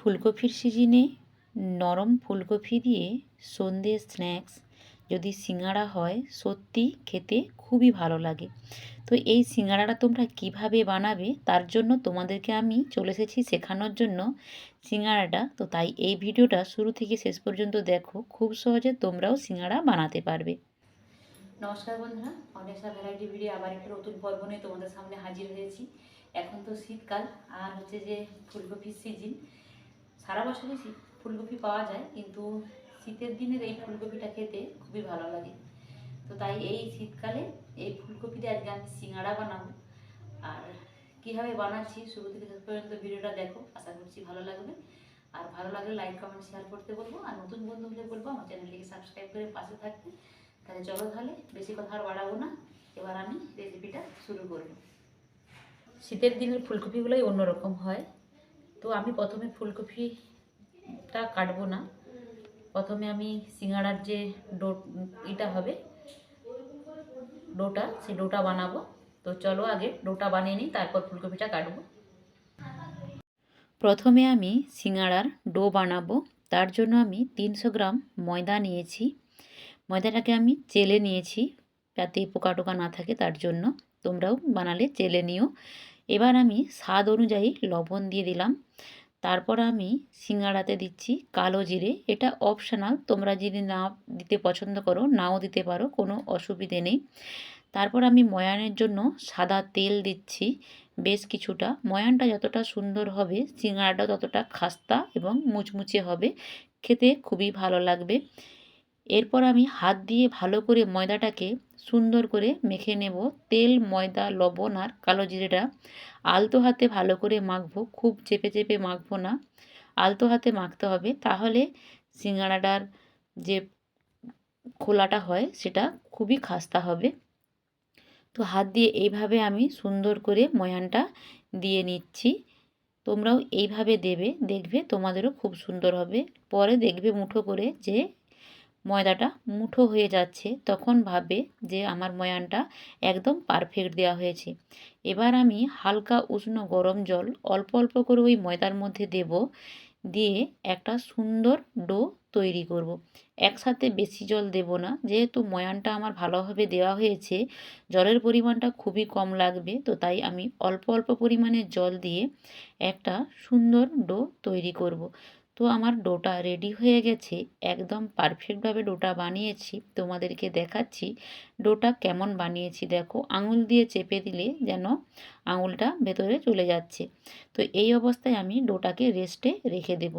ফুলকপির সিজনে নরম ফুলকপি দিয়ে সন্ধে স্ন্যাক্স যদি সিঙাড়া হয়, সত্যি খেতে খুবই ভালো লাগে। তো এই সিঙাড়াটা তোমরা কীভাবে বানাবে, তার জন্য তোমাদেরকে আমি চলে এসেছি শেখানোর জন্য সিঙাড়াটা তো তাই এই ভিডিওটা শুরু থেকে শেষ পর্যন্ত দেখো, খুব সহজে তোমরাও সিঙাড়া বানাতে পারবে। নমস্কার বন্ধুরা অনেসা ভ্যারাইটি ভিডিও আবার একটা নতুন পর্ব নিয়ে তোমাদের সামনে হাজির হয়েছি। এখন তো শীতকাল, আর হচ্ছে যে ফুলকপির সিজন সারা বছরই ফুলকপি পাওয়া যায়, কিন্তু শীতের দিনের এই ফুলকপিটা খেতে খুবই ভালো লাগে। তো তাই এই শীতকালে এই ফুলকপিটা আজকে আমি সিঙ্গাড়া বানাবো। আর কীভাবে বানাচ্ছি শুরু থেকে শেষ পর্যন্ত ভিডিওটা দেখো, আশা করছি ভালো লাগবে। আর ভালো লাগলে লাইক, কমেন্ট, শেয়ার করতে বলব। আর নতুন বন্ধু হলে বলব, আমার চ্যানেলটিকে সাবস্ক্রাইব করে পাশে থাকতে তাহলে চলো তাহলে, বেশি কথা আর বাড়াবো না। এবার আমি রেসিপিটা শুরু করব। শীতের দিনের ফুলকপিগুলোই অন্যরকম হয়। তো আমি প্রথমে ফুলকপিটা কাটবো না। প্রথমে আমি সিঙ্গাড়ার যে ডো এটা হবে, ডোটা সেই ডোটা বানাবো। তো চলো আগে ডোটা বানিয়ে নিই, তারপর ফুলকপিটা কাটবো। প্রথমে আমি সিঙ্গাড়ার ডো বানাবো। তার জন্য আমি তিনশো গ্রাম ময়দা নিয়েছি। ময়দাটাকে আমি চেলে নিয়েছি, যাতে পোকা টোকা না থাকে তার জন্য। তোমরাও বানালে চেলে নিও। এবার আমি স্বাদ অনুযায়ী লবণ দিয়ে দিলাম। তারপর আমি সিঙ্গাড়াতে দিচ্ছি কালো জিরে। এটা অপশনাল তোমরা যদি না দিতে পছন্দ করো, নাও দিতে পারো, কোনো অসুবিধে নেই। তারপর আমি ময়ানের জন্য সাদা তেল দিচ্ছি বেশ কিছুটা। ময়ানটা যতটা সুন্দর হবে, সিঙ্গাড়াটা ততটা খাস্তা এবং মুচমুচে হবে, খেতে খুবই ভালো লাগবে। এরপর আমি হাত দিয়ে ভালো করে ময়দাটাকে সুন্দর করে মেখে নেব। তেল, ময়দা, লবণ আর কালো জিরেটা। আলতো হাতে ভালো করে মাখবো। খুব চেপে চেপে মাখবো না। আলতো হাতে মাখতে হবে। তাহলে সিঙ্গাড়াটার যে খোলাটা হয়, সেটা খুবই খাস্তা হবে। তো হাত দিয়ে এইভাবে আমি সুন্দর করে ময়ানটা দিয়ে নিচ্ছি। তোমরাও এইভাবে দেবে। দেখবে তোমাদেরও খুব সুন্দর হবে। পরে দেখবে মুঠো করে যে ময়দাটা মুঠো হয়ে যাচ্ছে, তখন ভাববে যে আমার ময়ানটা একদম পারফেক্ট দেওয়া হয়েছে এবার আমি হালকা উষ্ণ গরম জল অল্প অল্প করে ওই ময়দার মধ্যে দেব, দিয়ে একটা সুন্দর ডো তৈরি করব। একসাথে বেশি জল দেব না, যেহেতু ময়ানটা আমার ভালোভাবে দেওয়া হয়েছে, জলের পরিমাণটা খুবই কম লাগবে, তো তাই আমি অল্প অল্প পরিমাণে জল দিয়ে একটা সুন্দর ডো তৈরি করব। তো আমার ডোটা রেডি হয়ে গেছে। একদম পারফেক্টভাবে ডোটা বানিয়েছি। তোমাদেরকে দেখাচ্ছি ডোটা কেমন বানিয়েছি। দেখো, আঙুল দিয়ে চেপে দিলে যেন আঙুলটা ভেতরে চলে যাচ্ছে। তো এই অবস্থায় আমি ডোটাকে রেস্টে রেখে দেব।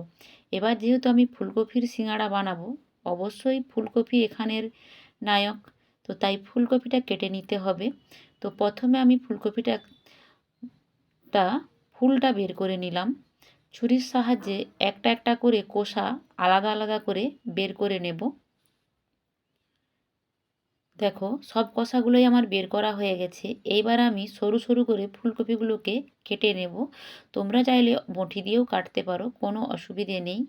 এবার যেহেতু আমি ফুলকপির সিঙাড়া বানাবো, অবশ্যই ফুলকপি এখানের নায়ক। তো তাই ফুলকপিটা কেটে নিতে হবে। তো প্রথমে আমি ফুলকপিটা টা ফুলটা বের করে নিলাম। ছুরির সাহায্যে একটা একটা করে কোষা আলাদা আলাদা করে বের করে নেব। দেখো, সব কষাগুলোই আমার বের করা হয়ে গেছে। এইবার আমি সরু সরু করে ফুলকপিগুলোকে কেটে নেব। তোমরা চাইলে বঁটি দিয়েও কাটতে পারো, কোনো অসুবিধে নেই।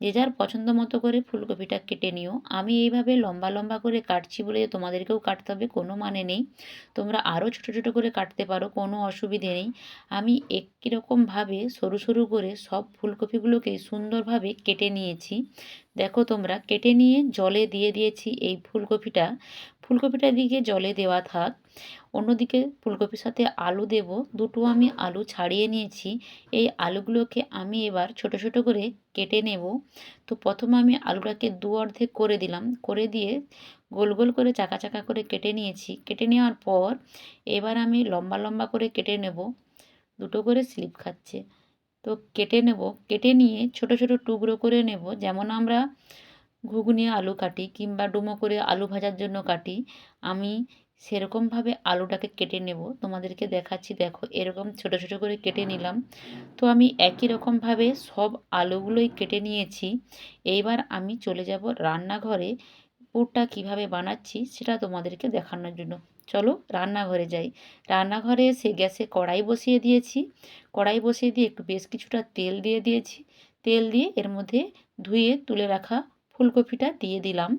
যে যার পছন্দ মতো করে ফুলকপিটা কেটে নিও। আমি এইভাবে লম্বা লম্বা করে কাটছি বলে যে তোমাদেরকেও কাটতে হবে, কোনো মানে নেই। তোমরা আরও ছোটো ছোটো করে কাটতে পারো, কোনো অসুবিধে নেই। আমি একই রকমভাবে সরু সরু করে সব ফুলকপিগুলোকে সুন্দরভাবে কেটে নিয়েছি। দেখো তোমরা, কেটে নিয়ে জলে দিয়ে দিয়েছি এই ফুলকপিটা। ফুলকপিটা দিকে জলে দেওয়া থাক। অন্যদিকে ফুলকপির সাথে আলু দেব। দুটো আমি আলু ছাড়িয়ে নিয়েছি। এই আলুগুলোকে আমি এবার ছোট ছোট করে কেটে নেব। তো প্রথমে আমি আলুটাকে দু অর্ধেক করে দিলাম। করে দিয়ে গোল গোল করে চাকা চাকা করে কেটে নিয়েছি। কেটে নেওয়ার পর এবার আমি লম্বা লম্বা করে কেটে নেব। দুটো করে স্লিপ খাচ্ছে। তো কেটে নেব। কেটে নিয়ে ছোট ছোট টুকরো করে নেব। যেমন আমরা ঘুগনি, আলু কাটি কিংবা ডুমো করে আলু ভাজার জন্য কাটি, আমি সেরকমভাবে আলুটাকে কেটে নেব। তোমাদেরকে দেখাচ্ছি, দেখো, এরকম ছোট ছোট করে কেটে নিলাম। তো আমি একই রকমভাবে সব আলুগুলোই কেটে নিয়েছি। এইবার আমি চলে যাব রান্নাঘরে, পুরটা কীভাবে বানাচ্ছি সেটা তোমাদেরকে দেখানোর জন্য। চলো রান্নাঘরে যাই। রান্নাঘরে এসে গ্যাসে কড়াই বসিয়ে দিয়েছি। কড়াই বসিয়ে দিয়ে একটু বেশ কিছুটা তেল দিয়ে দিয়েছি। তেল দিয়ে এর মধ্যে ধুয়ে তুলে রাখা ফুলকপিটা দিয়ে দিলাম।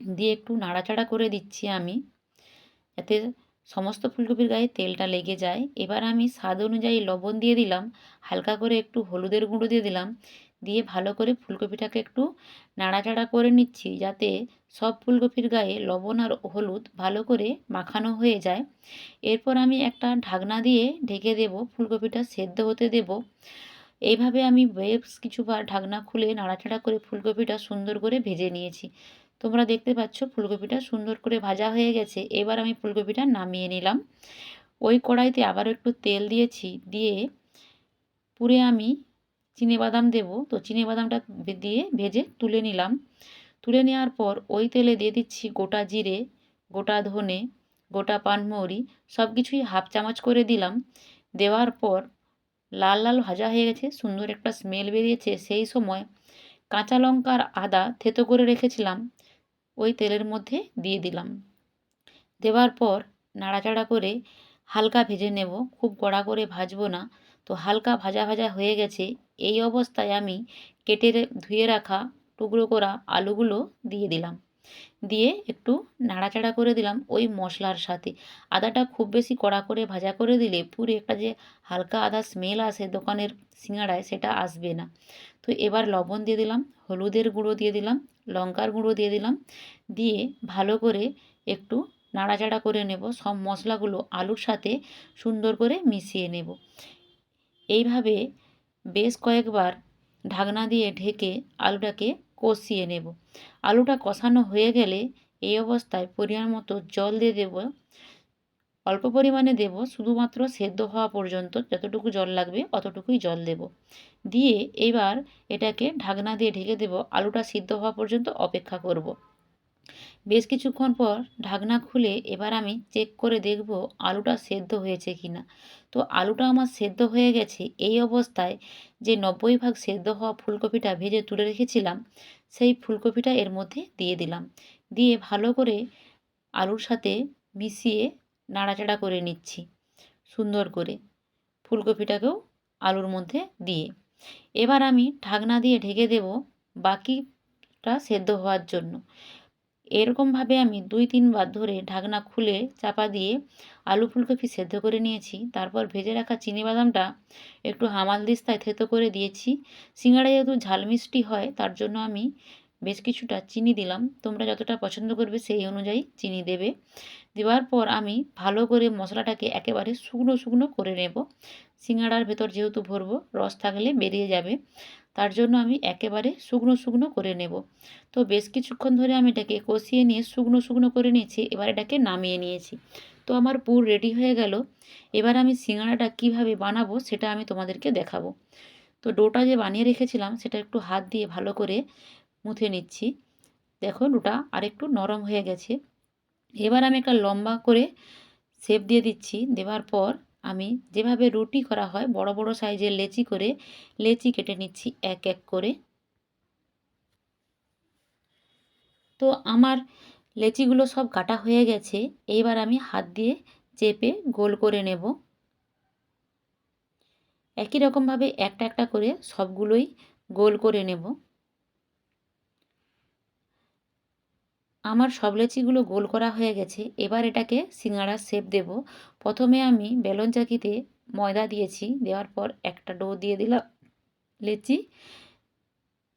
দিয়ে একটু নাড়াচাড়া করে দিচ্ছি আমি, যাতে সমস্ত ফুলকপির গায়ে তেলটা লেগে যায়। এবার আমি স্বাদ অনুযায়ী লবণ দিয়ে দিলাম, হালকা করে একটু হলুদের গুঁড়ো দিয়ে দিলাম। দিয়ে ভালো করে ফুলকপিটাকে একটু নাড়াচাড়া করে নিচ্ছি, যাতে সব ফুলকপির গায়ে লবণ আর হলুদ ভালো করে মাখানো হয়ে যায়। এরপর আমি একটা ঢাকনা দিয়ে ঢেকে দেব, ফুলকপিটা সেদ্ধ হতে দেব। এইভাবে আমি বেশ কিছুবার ঢাকনা খুলে নাড়াচাড়া করে ফুলকপিটা সুন্দর করে ভেজে নিয়েছি। তোমরা দেখতে পাচ্ছ ফুলকপিটা সুন্দর করে ভাজা হয়ে গেছে। এবার আমি ফুলকপিটা নামিয়ে নিলাম। ওই কড়াইতে আবার একটু তেল দিয়েছি, দিয়ে পুরে আমি বাদাম দেবো। তো বাদামটা দিয়ে ভেজে তুলে নিলাম। তুলে নেওয়ার পর ওই তেলে দিয়ে দিচ্ছি গোটা জিরে, গোটা ধনে, গোটা পানমৌরি সব কিছুই হাফ চামচ করে দিলাম। দেওয়ার পর লাল লাল ভাজা হয়ে গেছে, সুন্দর একটা স্মেল বেরিয়েছে। সেই সময় কাঁচা লঙ্কার আদা থেতো করে রেখেছিলাম, ওই তেলের মধ্যে দিয়ে দিলাম। দেওয়ার পর নাড়াচাড়া করে হালকা ভেজে নেব, খুব কড়া করে ভাজবো না। তো হালকা ভাজা ভাজা হয়ে গেছে, এই অবস্থায় আমি কেটে ধুয়ে রাখা টুকরো করা আলুগুলো দিয়ে দিলাম। দিয়ে একটু নাড়াচাড়া করে দিলাম ওই মশলার সাথে। আদাটা খুব বেশি কড়া করে ভাজা করে দিলে পুরো একটা যে হালকা আদা স্মেল আসে দোকানের সিঙাড়ায় সেটা আসবে না। তো এবার লবণ দিয়ে দিলাম, হলুদের গুঁড়ো দিয়ে দিলাম, লঙ্কার গুঁড়ো দিয়ে দিলাম, দিয়ে ভালো করে একটু নাড়াচাড়া করে নেব। সব মশলাগুলো আলুর সাথে সুন্দর করে মিশিয়ে নেব। এইভাবে বেশ কয়েকবার ঢাকনা দিয়ে ঢেকে আলুটাকে কষিয়ে নেব। আলুটা কষানো হয়ে গেলে এই অবস্থায় পরিমাণ মতো জল দিয়ে দেব। অল্প পরিমাণে দেব, শুধুমাত্র সেদ্ধ হওয়া পর্যন্ত যতটুকু জল লাগবে অতটুকুই জল দেব। দিয়ে এবার এটাকে ঢাকনা দিয়ে ঢেকে দেব। আলুটা সিদ্ধ হওয়া পর্যন্ত অপেক্ষা করব। বেশ কিছুক্ষণ পর ঢাকনা খুলে এবার আমি চেক করে দেখব আলুটা সেদ্ধ হয়েছে কি না তো আলুটা আমার সেদ্ধ হয়ে গেছে, এই অবস্থায় যে নব্বই ভাগ সেদ্ধ হওয়া ফুলকপিটা ভেজে তুলে রেখেছিলাম, সেই ফুলকপিটা এর মধ্যে দিয়ে দিলাম। দিয়ে ভালো করে আলুর সাথে মিশিয়ে নাড়াচাড়া করে নিচ্ছি, সুন্দর করে ফুলকপিটাকেও আলুর মধ্যে দিয়ে। এবার আমি ঢাকনা দিয়ে ঢেকে দেব বাকিটা সেদ্ধ হওয়ার জন্য। এরকমভাবে আমি দুই তিনবার ধরে ঢাকনা খুলে চাপা দিয়ে আলু ফুলকপি সেদ্ধ করে নিয়েছি। তারপর ভেজে রাখা চিনি বাদামটা একটু হামাল দিস্তায় থেতো করে দিয়েছি। সিঙ্গাড়া যেহেতু ঝাল মিষ্টি হয়, তার জন্য আমি বেশ কিছুটা চিনি দিলাম। তোমরা যতটা পছন্দ করবে সেই অনুযায়ী চিনি দেবে। দেওয়ার পর আমি ভালো করে মশলাটাকে একেবারে শুকনো শুকনো করে নেব। সিঙ্গাড়ার ভেতর যেহেতু ভরবো, রস থাকলে বেরিয়ে যাবে। তার জন্য আমি একেবারে শুকনো শুকনো করে নেব। তো বেশ কিছুক্ষণ ধরে আমি এটাকে কষিয়ে নিয়ে শুকনো শুকনো করে নিয়েছি, এবার এটাকে নামিয়ে নিয়েছি। তো আমার পুর রেডি হয়ে গেল। এবার আমি সিঙ্গাড়াটা কীভাবে বানাবো সেটা আমি তোমাদেরকে দেখাবো। তো ডোটা যে বানিয়ে রেখেছিলাম সেটা একটু হাত দিয়ে ভালো করে মুথে নিচ্ছি। দেখো ডোটা আরেকটু নরম হয়ে গেছে। এবার আমি একটা লম্বা করে শেপ দিয়ে দিচ্ছি। দেওয়ার পর আমি যেভাবে রুটি করা হয়, বড় বড় সাইজের লেচি করে লেচি কেটে নিচ্ছি এক এক করে। তো আমার লেচিগুলো সব কাটা হয়ে গেছে। এইবার আমি হাত দিয়ে চেপে গোল করে নেব। একই রকমভাবে একটা একটা করে সবগুলোই গোল করে নেব। আমার সব লেচিগুলো গোল করা হয়ে গেছে, এবার এটাকে সিঙ্গাড়ার শেপ দেব। প্রথমে আমি বেলন চাকিতে ময়দা দিয়েছি, দেওয়ার পর একটা ডো দিয়ে দিলাম লেচি।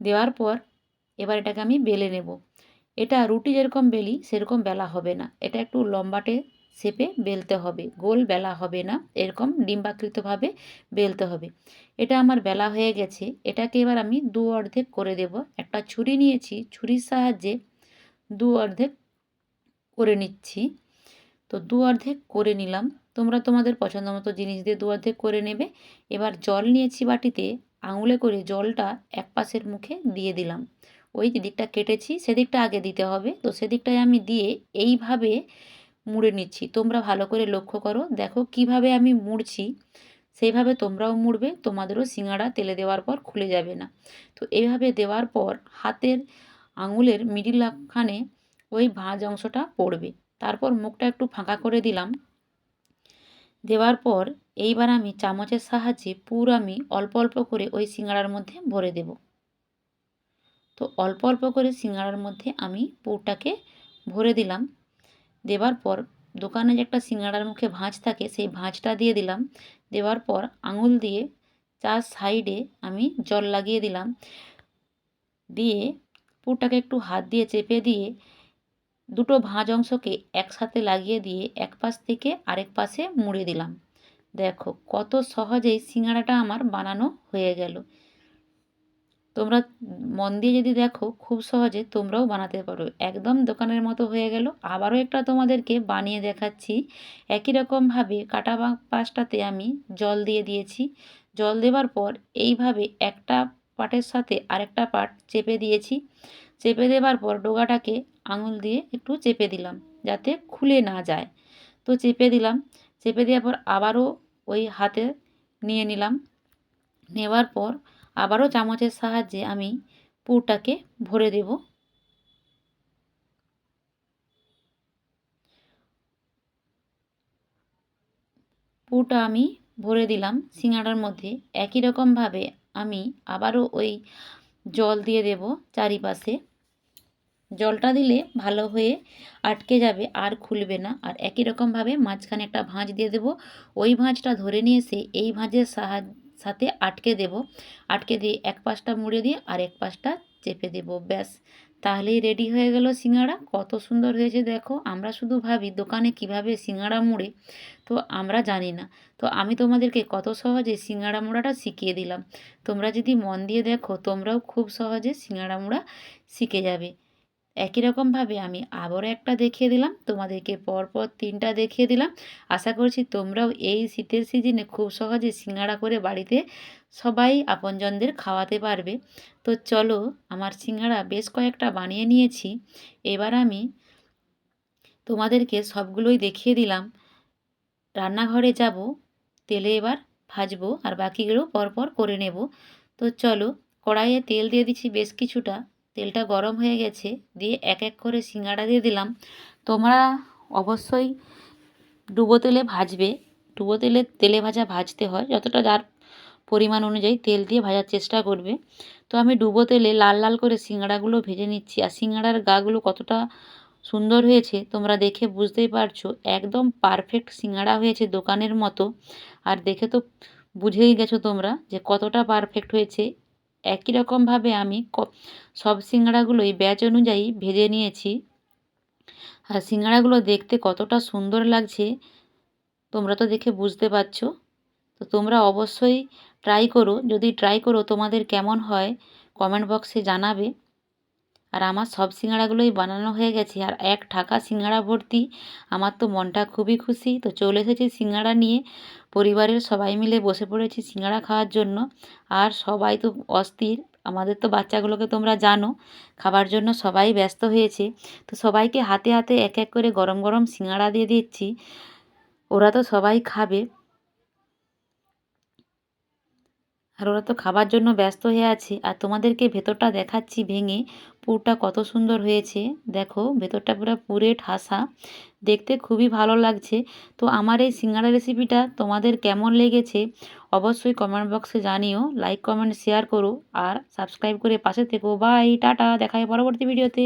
দেওয়ার পর এবার এটাকে আমি বেলে নেব। এটা রুটি যেরকম বেলি, সেরকম বেলা হবে না। এটা একটু লম্বাটে শেপে বেলতে হবে। গোল বেলা হবে না, এরকম ডিম্বাকৃতভাবে বেলতে হবে। এটা আমার বেলা হয়ে গেছে। এটাকে এবার আমি দু অর্ধেক করে দেব। একটা ছুরি নিয়েছি, ছুরির সাহায্যে দু অর্ধেক করে নিচ্ছি। তো দু অর্ধেক করে নিলাম। তোমরা তোমাদের পছন্দ মতো জিনিস দিয়ে দু অর্ধেক করে নেবে। এবার জল নিয়েছি বাটিতে। আঙুলে করে জলটা এক পাশের মুখে দিয়ে দিলাম। ওই দিকটা কেটেছি, সেদিকটা আগে দিতে হবে। তো সেদিকটায় আমি দিয়ে এইভাবে মুড়ে নিচ্ছি। তোমরা ভালো করে লক্ষ্য করো। দেখো কীভাবে আমি মুড়ছি। সেইভাবে তোমরাও মুড়বে। তোমাদেরও সিঙ্গাড়া তেলে দেওয়ার পর খুলে যাবে না। তো এইভাবে দেওয়ার পর হাতের আঙুলের মিডিল মিডিলখানে ওই ভাঁজ অংশটা পড়বে। তারপর মুখটা একটু ফাঁকা করে দিলাম। দেওয়ার পর এইবার আমি চামচের সাহায্যে পুর আমি অল্প অল্প করে ওই সিঙ্গাড়ার মধ্যে ভরে দেব। তো অল্প অল্প করে সিঙ্গাড়ার মধ্যে আমি পুরটাকে ভরে দিলাম। দেবার পর দোকানে যে একটা সিঙ্গাড়ার মুখে ভাঁজ থাকে সেই ভাঁজটা দিয়ে দিলাম। দেওয়ার পর আঙুল দিয়ে চার সাইডে আমি জল লাগিয়ে দিলাম। দিয়ে পুরটাকে একটু হাত দিয়ে চেপে দিয়ে দুটো ভাঁজ অংশকে একসাথে লাগিয়ে দিয়ে এক পাশ থেকে আরেক পাশে মুড়ে দিলাম। দেখো, কত সহজেই সিঙ্গাড়াটা আমার বানানো হয়ে গেল। তোমরা মন দিয়ে যদি দেখো, খুব সহজে তোমরাও বানাতে পারো। একদম দোকানের মতো হয়ে গেল। আবারও একটা তোমাদেরকে বানিয়ে দেখাচ্ছি। একই রকমভাবে কাটা পাশটাতে আমি জল দিয়ে দিয়েছি। জল দেওয়ার পর এইভাবে একটা পাটের সাথে আরেকটা পাট চেপে দিয়েছি। চেপে দেওয়ার পর ডোগাটাকে আঙুল দিয়ে একটু চেপে দিলাম যাতে খুলে না যায়। তো চেপে দিলাম। চেপে দেওয়ার পর আবারও ওই হাতে নিয়ে নিলাম। নেওয়ার পর আবারও চামচের সাহায্যে আমি পুরটাকে ভরে দেব। পুরটা আমি ভরে দিলাম। সিঙ্গাড়ার মধ্যে একই রকমভাবে আমি আবারও ওই জল দিয়ে দেব চারিপাশে। জলটা দিলে ভালো হয়ে আটকে যাবে, আর খুলবে না। আর একই রকমভাবে মাঝখানে একটা ভাঁজ দিয়ে দেব। ওই ভাঁজটা ধরে নিয়ে এসে এই ভাঁজের সাহায্য সাথে আটকে দেব। আটকে দিয়ে এক পাশটা মুড়ে দিয়ে আর এক পাশটা চেপে দেব। ব্যাস তাহলেই রেডি হয়ে গেল সিঙ্গাড়া। কত সুন্দর হয়েছে দেখো। আমরা শুধু ভাবি, দোকানে কীভাবে সিঙ্গাড়া মুড়ে? তো আমরা জানি না। তো আমি তোমাদেরকে কত সহজে সিঙ্গাড়া মোড়াটা শিখিয়ে দিলাম। তোমরা যদি মন দিয়ে দেখো, তোমরাও খুব সহজে সিঙ্গাড়া মুড়া শিখে যাবে। একই রকমভাবে আমি আবারও একটা দেখিয়ে দিলাম, তোমাদেরকে পরপর তিনটা দেখিয়ে দিলাম। আশা করছি তোমরাও এই শীতের সিজনে খুব সহজে সিঙ্গাড়া করে বাড়িতে সবাই আপনজনদের খাওয়াতে পারবে। তো চলো, আমার সিঙ্গাড়া বেশ কয়েকটা বানিয়ে নিয়েছি। এবার আমি তোমাদেরকে সবগুলোই দেখিয়ে দিলাম। রান্নাঘরে যাব, তেলে এবার ভাজবো আর বাকিগুলো পরপর করে নেব। তো চলো, কড়াইয়ে তেল দিয়ে দিচ্ছি বেশ কিছুটা। তেলটা গরম হয়ে গেছে, দিয়ে এক এক করে সিঙ্গাড়া দিয়ে দিলাম। তোমরা অবশ্যই ডুবো তেলে ভাজবে। ডুবো তেলে তেলে ভাজা ভাজতে হয়, যতটা যার পরিমাণ অনুযায়ী তেল দিয়ে ভাজার চেষ্টা করবে। তো আমি ডুবো তেলে লাল লাল করে সিঙ্গাড়াগুলো ভেজে নিচ্ছি, আর সিঙ্গাড়ার গাগুলো কতটা সুন্দর হয়েছে তোমরা দেখে বুঝতেই পারছ। একদম পারফেক্ট সিঙ্গাড়া হয়েছে দোকানের মতো। আর দেখে তো বুঝেই গেছো তোমরা যে কতটা পারফেক্ট হয়েছে। একই রকমভাবে আমি সব সিঙ্গাড়াগুলোই ব্যাচ অনুযায়ী ভেজে নিয়েছি। আর সিঙ্গাড়াগুলো দেখতে কতটা সুন্দর লাগছে, তোমরা তো দেখে বুঝতে পারছ। তো তোমরা অবশ্যই ট্রাই করো, যদি ট্রাই করো তোমাদের কেমন হয়, কমেন্ট বক্সে জানাবে। আর আমার সব সিঙ্গাড়াগুলোই বানানো হয়ে গেছে আর এক ঠাকা সিঙ্গাড়া ভর্তি। আমার তো মনটা খুবই খুশি। তো চলে এসেছি সিঙ্গাড়া নিয়ে। পরিবারের সবাই মিলে বসে পড়েছি সিঙ্গাড়া খাওয়ার জন্য। আর সবাই তো অস্থির। আমাদের তো বাচ্চাগুলোকে তোমরা জানো। খাবার জন্য সবাই ব্যস্ত হয়েছে। তো সবাইকে হাতে হাতে এক এক করে গরম গরম সিঙ্গাড়া দিয়ে দিচ্ছি। ওরা তো সবাই খাবে। আর ওরা তো খাবার জন্য ব্যস্ত হয়ে আছে। আর তোমাদেরকে ভেতরটা দেখাচ্ছি ভেঙে। পুরটা কত সুন্দর হয়েছে। দেখো, ভেতরটা পুরো পুরে ঠাসা। দেখতে খুবই ভালো লাগছে। তো আমার এই সিঙ্গাড়া রেসিপিটা তোমাদের কেমন লেগেছে অবশ্যই কমেন্ট বক্সে জানিও। লাইক, কমেন্ট, শেয়ার করো। আর সাবস্ক্রাইব করে পাশে থেকো। বাই, টাটা। দেখায় পরবর্তী ভিডিওতে।